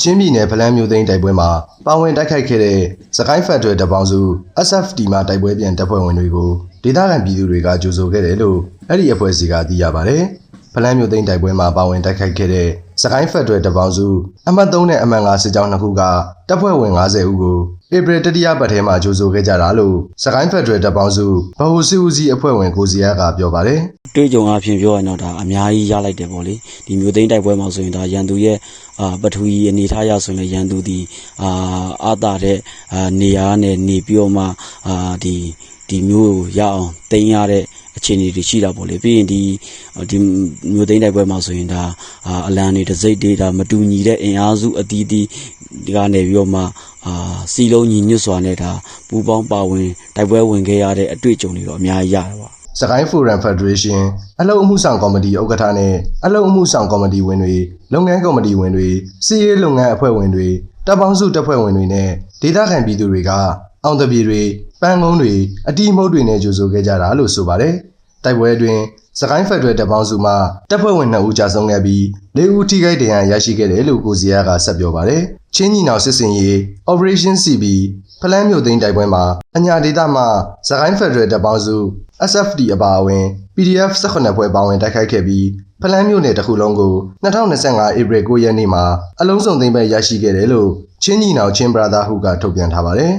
ချင်းပြည်နယ်ဖလန်းမြို့သိမ်းတိုက်ပွဲမှာပါဝင်တိုက်ခိုက်ခဲ့တဲ့စကိုင်းဖက်ဒရယ်တပ်ပေါင်းစု SFD မှတိုက်ပွဲပြန်တပ်ဖွဲ့ဝင်တွေကိုဒေသခံပြည်သူတွေကကြိုဆိုခဲ့တယ်လို့အဲ့ဒီအဖွဲ့အစည်းကသိရပါတယ်။ ဖလန်းမြို့သိမ်းတိုက်ပွဲမှာပါဝင်တိုက်ခိုက်ခဲ့တဲ့စကိုင်းဖက်ဒရယ်တပ်ပေါင်းစုအမှတ်3နဲ့အမှတ်5စစ်ကြောင်းနှစ်ခုကတပ်ဖွဲ့ဝင်90ဦးကိုဧပြီတတိယပတ်ထဲမှာကြိုဆိုခဲ့ကြတာလို့စကိုင်းဖက်ဒရယ်တပ်ပေါင်းစုဗဟိုစစ်ဦးစီးအဖွဲ့ဝင်ကိုစီယာကပြောပါတယ်။တွေးကြုံအဖြစ်ပြောရင်တော့ဒါအများကြီးရလိုက်တယ်ပေါ့လေဒီမျိုးသိန်းတိုက်ပွဲမှာဆိုရင်ဒါရန်သူရဲ့အာပထဝီအနေထားရဆိုရင်လည်းရန်သူဒီအာအာတာတဲ့အာနေရာနဲ့နေပြီးတော့မှအာဒီ ဒီမျိုးကိုရအောင်တင်ရတဲ့အခြေအနေတွေရှိတာပေါ့လေပြီးရင်ဒီဒီမျိုးသိန်းတိုက်ပွဲမှာဆိုရင်ဒါအာအလံတွေတစ်စိတ်တွေဒါမတူညီတဲ့အင်အားစုအသီးသီးဒီကနေပြီးတော့မှအာစီလုံးညီညွတ်စွာနဲ့ဒါပူပေါင်းပါဝင်တိုက်ပွဲဝင်ခဲ့ရတဲ့အတွေ့အကြုံတွေတော့အများကြီးရတယ်ပါစကိုင်းဖိုရမ်ဖက်ဒရေးရှင်းအလုံအမှုဆောင်ကော်မတီဥက္ကဋ္ဌနဲ့အလုံအမှုဆောင်ကော်မတီဝင်တွေလုပ်ငန်းကော်မတီဝင်တွေစီးရေးလုပ်ငန်းအဖွဲ့ဝင်တွေတပ်ပေါင်းစုတပ်ဖွဲ့ဝင်တွေနဲ့ဒေသခံပြည်သူတွေက အောင်တပြေတွေပန်းကုန်းတွေအတီးမုတ်တွေနဲ့ကြိုဆိုခဲ့ကြတာလို့ဆိုပါတယ်တိုက်ပွဲအတွင်းစကိုင်းဖက်ဒရယ်တပ်ပေါင်းစုမှတပ်ဖွဲ့ဝင်2ဦးကြာဆုံးခဲ့ပြီး၄ဦးထိခိုက်ဒဏ်ရာရရှိခဲ့တယ်လို့ကိုစီယာကဆက်ပြောပါတယ်ချင်းညီနောင်စစ်စင်ရေး Operation CB ဖလန်းမြို့သိမ်းတိုက်ပွဲမှာအညာဒေသမှစကိုင်းဖက်ဒရယ်တပ်ပေါင်းစု SFD အပါအဝင် PDF 18ဖွဲ့ပါဝင်တိုက်ခိုက်ခဲ့ပြီးဖလန်းမြို့နယ်တစ်ခုလုံးကို2025ဧပြီ9ရက်နေ့မှာအလုံးစုံသိမ်းပိုက်ရရှိခဲ့တယ်လို့ချင်းညီနောင်ချင်း Brotherhood ကထုတ်ပြန်ထားပါတယ်